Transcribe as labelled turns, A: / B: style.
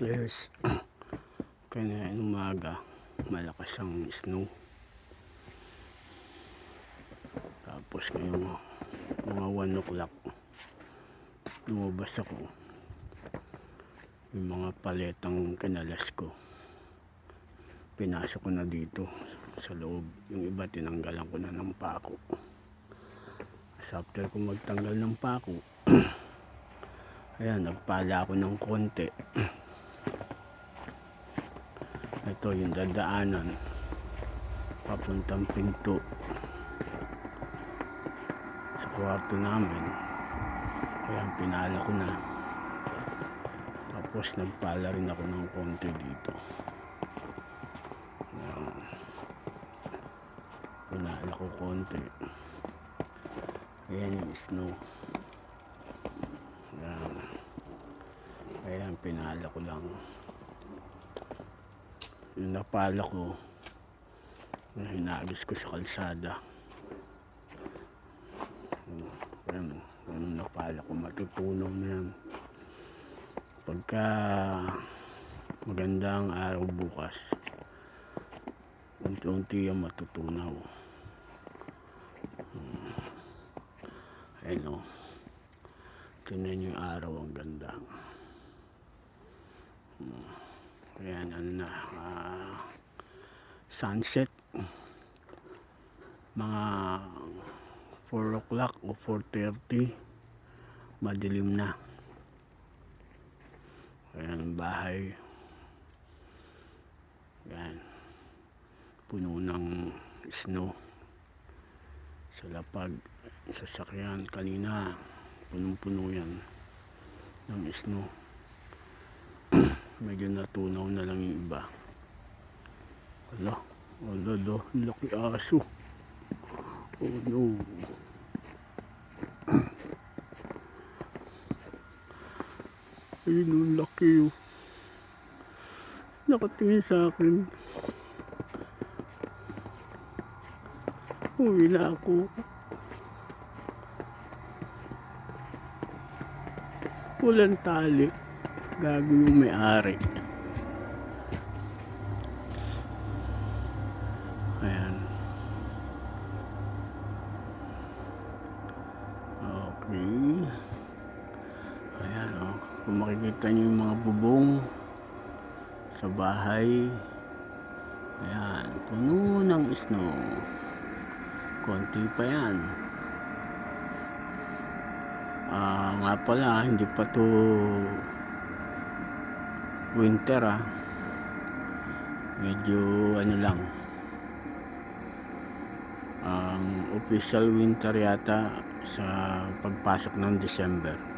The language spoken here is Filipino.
A: players kanya umaga malakas ang snow. Tapos ngayong mga 1 o'clock lumabas ako. Yung mga paletang kinalas ko pinasok ko na dito sa loob. Yung iba tinanggalan ko na ng pako. As after ko magtanggal ng pako ayan nagpala ako ng konti ito yung dadaanan. Papuntang pinto. Sa kwarto namin. Kaya pinala ko na. Tapos nagpala rin ako ng konti dito. Ayan. pinala ko konti. Ayan yung snow. Ayan. Ayan pinala ko lang yung napala ko na hinagis ko sa kalsada. Ayan yung napala ko matutunaw na yan. Pagka magandang araw bukas unti-unti yan matutunaw. Ayun o tingnan yung araw ang ganda. Hmm. Ayan ano na ah, sunset. Mga 4 o'clock o 4.30 madilim na. Ayan bahay. Ayan puno ng snow sa lapag sa sakyan kanina punong puno yan ng snow medyo natunaw na lang yung iba. Wala. Wala do. Laki aso. Oh no. Ayun yung laki oh. Nakatingin sa akin. Uwi na ako. Walang tali gago yung may-ari. Ayan. Okay. Ayan o kung makikita nyo yung mga bubong sa bahay. Ayan puno ng snow. Konti pa yan. Ah, nga pala, hindi pa to winter ah. Medyo ano lang. Ang official winter yata sa pagpasok ng December.